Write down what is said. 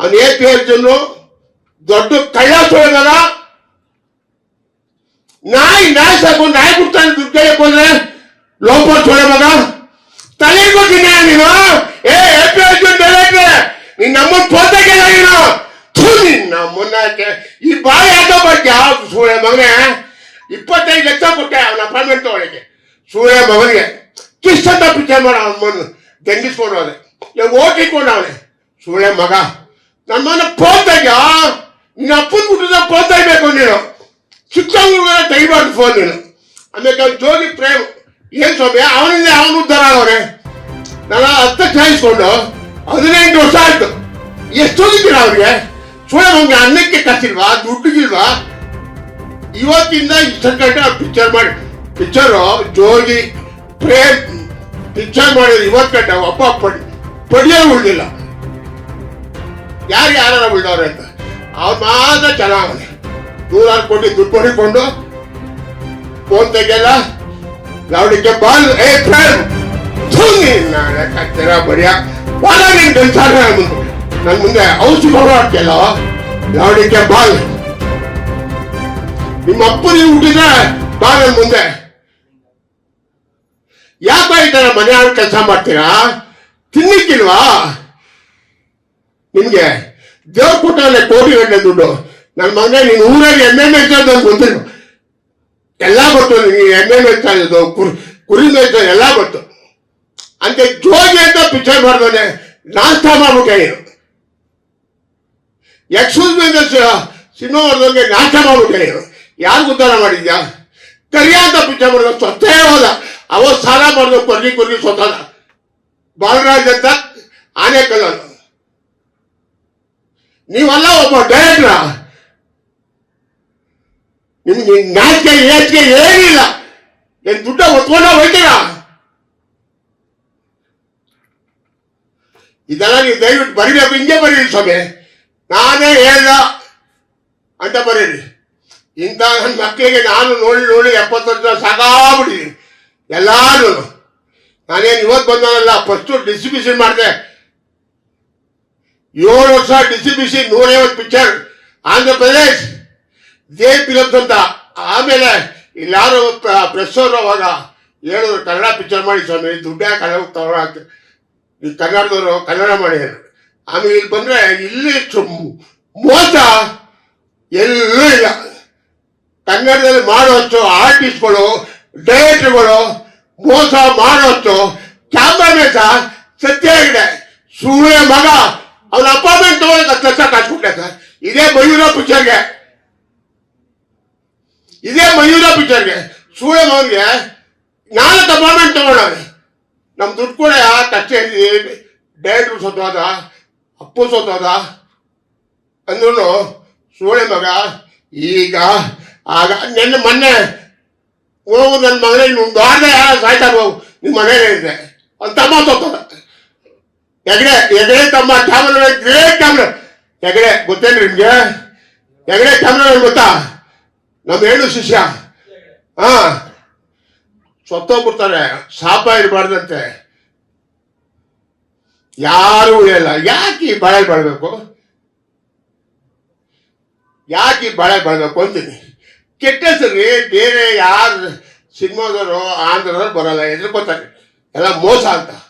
ಅವ್ನು A P Arjun ದೊಡ್ಡ ಕಳ್ಳ ಸುಳಗದ ನಾಯಿ ನಾಯಿ ಸಾಕು ನಾಯಿ ಬಿಡ್ತಾನೆ, ದುಡ್ಡು ಕೈಯಕ್ಕೆ ಹೋದ್ರೆ ಲೋಪ ಸೋಳೆ ಮಗ ತಲೆ ಕೊಟ್ಟಿನ ನೀನು ಏ ಎ ಪಿ ಅರ್ಜುನ್ ಬೆಳಗ್ಗೆ ನೀನ್ ನಮ್ಮನ್ ಪೋತಾಗಿಲ್ಲ ನೀನು ನಿನ್ನ ಈ ಬಾಯಿ ಯಾಕೋ ಬಗ್ಗೆ ಸೂಳೆ ಮಗನೇ. ಇಪ್ಪತ್ತೈದು ಲಕ್ಷ ಕೊಟ್ಟೆ ಅವನ ಅಪಾಯಿಂಟ್ಮೆಂಟ್ ತಗೊಳಕ್ಕೆ. ಸೂರ್ಯ ಮಗನಿಗೆ. ಕಿಷ್ಟಂತ ಪಿಕ್ಚರ್ ಮಾಡ, ಅವನ ಮಣ್ಣು ದಂಡಿಸ್ಕೊಂಡು ಹೋದೆ ಓಟ್ ಇಟ್ಕೊಂಡು ಅವನೆ ಸೂಳೆ ಮಗ. ಮನ ಪೋತಾಗ ನಿನ್ನ ಅಪ್ಪನ ಬಿಟ್ಟಿದ ಪೋತಾಯ್ಬೇಕು ನೀನು. ಚಿಕ್ಕವನಿಗೆ ತೆಗಿಬಾರ್ದು ಫೋನ್ ನೀನು. ಆಮೇಲೆ ಅವ್ನು ಜೋಗಿ ಪ್ರೇಮ್, ಏನ್ ಸ್ವಾಮಿ, ಅವನಿಂದ ಅವನು ಉದ್ಧಾರ ಆಗವನೆ ನಾನು ಹತ್ತ ಚಾಯಿಸ್ಕೊಂಡು ಹದಿನೆಂಟು ವರ್ಷ ಆಯ್ತು. ಎಷ್ಟು ಹೋಗಿದ್ದೀರ ಅವ್ರಿಗೆ? ಸುಳ್ಳು ಅವ್ನಿಗೆ ಅನ್ನಕ್ಕೆ ಕಸಿಲ್ವಾ ದುಡ್ಡುಗಿಲ್ವಾ? ಇವತ್ತಿಂದ ಇಷ್ಟಕ್ಕಂటే ಆ ಪಿಕ್ಚರ್ ಮಾಡಿ ಪಿಕ್ಚರು ಜೋಗಿ, ಪ್ರೇಮ್ ಪಿಕ್ಚರ್ ಮಾಡಿದ್ರು ಇವತ್ತು ಗಂಟೆ ಒಬ್ಬ ಪಡಿ, ಪಡಿಯೋ ಉಳಿದಿಲ್ಲ. ಯಾರು ಯಾರು ಬಿಡೋರು ಅಂತ? ಅವ್ರು ಮಾತ್ರ ಚೆನ್ನಾಗವನೆ. ನೂರಾರು ಕೋಟಿ ದುಡ್ಡು ಹೊಡಿಕೊಂಡು ಫೋನ್ ತೆಗೆಯಲ್ಲ ಲೌಡಿಗೆ ಬಾಲ್, ಏ ಪ್ರೇಮ್ ನಾಳೆ ಕತ್ತಿರ ಬಡಿಯ ಬಾಲ ನಿನ್ ಗಂಟಾರ ನನ್ನ ಮುಂದೆ. ಔಷಧಿ ಹೋರಾಡ್ತಿಯಲ್ಲ ಲೌಡಿಗೆ ಬಾಲ್. ನಿಮ್ಮ ಅಪ್ಪ ನೀವು ಹುಟ್ಟಿದ್ರೆ ಬಾ ನನ್ ಮುಂದೆ. ಯಾಕ ಈ ತರ ಮನೆ ಆಳು ಕೆಲಸ ಮಾಡ್ತೀರಾ? ತಿನ್ನಿಕ್ಕಿಲ್ವಾ ನಿಮ್ಗೆ? ದೇವ್ರ ಕೊಟ್ಟವಲ್ಲ ಕೋಟಿ ಗಂಟೆ ದುಡ್ಡು. ನನ್ನ ಮಗನೇ, ನೀನು ಊರಲ್ಲಿ ಎಮ್ಮೆ ಮೇಯ್ಸೋದು ಅಂತ ಗೊತ್ತಿಲ್ಲ ಎಲ್ಲ ಗೊತ್ತು ನೀನು ಎಮ್ಮೆ ಮೇಯ್ತಾ ಇದ್ದು ಕುರಿ ಕುರಿ ಮೇಯ್ತಾ ಎಲ್ಲ ಗೊತ್ತು. ಅಂತ ಜೋಗಿ ಅಂತ ಪಿಕ್ಚರ್ ಮಾಡ್ದಾನೆ ನಾಷ್ಟ ಮಾಡ್ಬೇಕು ನೀನು ಎಕ್ಸ್ಕ್ಯೂಸ್ ಮೀ ಸಿನಿಮಾ ಮಾಡಿದವ್ರಿಗೆ ನಾಶ ಮಾಡ್ಬೇಕು ನೀನು ಯಾರು ಉದ್ಧಾರ ಮಾಡಿದ್ಯಾ? ಕರಿಯ ಅಂತ ಪಿಕ್ಚರ್ ಮಾಡಿದ, ಸ್ವತ್ತೇ ಹೋದ. ಅವ ಸಾಲ ಮಾಡಿದ, ಕೊರ್ಗಿ ಕೊರ್ಗಿ ಸ್ವತಃ ಬಾಲರಾಜ್ ಅಂತ ಆನೆ ಕಲ್ಲನು ನೀವಲ್ಲ ಒಬ್ಬ ಡೈರೆಕ್ಟ್ರ ನಿಮ್ಗೆ ನಾಚಿಕೆ ಏಚಿಕೆ ಏನಿಲ್ಲ ಏನ್ ದುಡ್ಡ ಒತ್ಕೊಂಡ ಹೋಯ್ತೀರಾ ಇದೆಲ್ಲ ನೀವು ದಯವಿಟ್ಟು ಬರಿಬೇಕು ಹಿಂಗೆ ಬರೀರಿ ಸ್ವಾಮಿ ನಾನೇ ಹೇಳ್ದ ಅಂತ ಬರೀರಿ ಇಂಥ ನನ್ನ ಮಕ್ಕಳಿಗೆ ನಾನು ನೋಡಿ ನೋಡಿ ಎಪ್ಪತ್ತು ವರ್ಷ ಸಾಕಾಗ್ಬಿಟ್ಟಿದ್ದೀನಿ ಎಲ್ಲಾರು ನಾನೇನು ಇವತ್ತು ಬಂದವಲ್ಲ ಫಸ್ಟು ಡಿಸ್ಟ್ರಿಬ್ಯೂಷನ್ ಮಾಡಿದೆ ಏಳು ವರ್ಷ ಡಿಸ್ಟ್ರಿಬ್ಯೂಷನ್ ನೂರೈವತ್ತು picture Andhra Pradesh. J films ಅಂತ. ಆಮೇಲೆ ಇಲ್ಲಾರು ಪ್ರೆಸ್ ಅವಾಗ ಹೇಳಿದ್ರು, ಕನ್ನಡ ಪಿಕ್ಚರ್ ಮಾಡಿ ಸ್ವಾಮಿ, ದುಡ್ಡೇ ಕನ್ನಡ ತಗೊಳಕ್ಕೆ ಈ ಕನ್ನಡದವರು ಕನ್ನಡ ಮಾಡಿ ಆಮೇಲೆ ಇಲ್ಲಿ ಬಂದ್ರೆ ಇಲ್ಲಿ ಮೋಸ ಎಲ್ಲೂ ಇಲ್ಲ. ಕನ್ನಡದಲ್ಲಿ ಮಾಡುವಷ್ಟು ಆರ್ಟಿಸ್ಟ್ಗಳು ಡೈರೆಕ್ಟರ್ಗಳು ಮೋಸ ಮಾಡುವಷ್ಟು ಕ್ಯಾಮ್ರಾಮನ್ ಸಹ ಸತ್ಯ ಆಗಿದೆ. ಸೂರ್ಯ ಮಗ ಅವನ ಅಪಾರ್ಟ್ಮೆಂಟ್ ತಗೊಳಕ್ ಹತ್ತು ಲಕ್ಷ ಕಾಸ್ಬಿಟ್ಟೆ ಸರ್. ಇದೇ ಮಯೂರ ಪಿಕ್ಚರ್ಗೆ. ಇದೇ ಮಯೂರ ಪಿಕ್ಚರ್ಗೆ. ಸೂರ್ಯ ಅವ್ರಿಗೆ ನಾಲ್ಕು ಅಪಾರ್ಟ್ಮೆಂಟ್ ತಗೊಂಡವನೆ. ನಮ್ ದುಡ್ಡು ಕೂಡ ಕಷ್ಟ ಡೈರೆಕ್ಟ್ರು ಸತ್ತೋದ ಅಪ್ಪು ಸತ್ತೋದ ಅಂದ್ರೂ ಸೂಳೆ ಮಗ, ಈಗ, ಆಗ, ನೆನ್ನೆ, ಮೊನ್ನೆ ಹೋಗು ನನ್ನ ಮಗನೇ ಒಂದು ಯಾರ ಸಾಯ್ತಾ ಹೋಗು ನಿಮ್ಮ ಮನೇಲಿ ಇದೆ ಅವ್ನ ತಮ್ಮ ಸತ್ತೋದ ಹೆಗಡೆ ಹೆಗಡೆ ತಮ್ಮ ಕ್ಯಾಮ್ರಾ ಗ್ರೇಟ್ ಕ್ಯಾಮ್ರಾ ಹೆಗಡೆ, ಗೊತ್ತೇನ್ರಿ ನಿಮ್ಗೆ? ಹೆಗಡೆ ಕ್ಯಾಮ್ರಾ ಗೊತ್ತಾ? ನಮ್ಮ ಹೇಳು ಶಿಷ್ಯ. ಹಾ. ಸತ್ತೋಗ್ಬಿಡ್ತಾರೆ. ಶಾಪ ಇರಬಾರ್ದಂತೆ. ಯಾರು ಉಳಿಯಲ್ಲ. ಯಾಕೆ ಬಾಳೆ ಬಾಳ್ಬೇಕು? ಯಾಕೆ ಬಾಳೆ ಬಾಳ್ಬೇಕು ಅಂತೀನಿ. ಕೆಟ್ಟ ಬೇರೆ ಯಾರು ಸಿನಿಮಾದವರು, ಆಂಧ್ರದವ್ರು ಬರಲ್ಲ. ಎದ್ರುಕೋತಾರೆ. ಎಲ್ಲ ಮೋಸ ಅಂತ.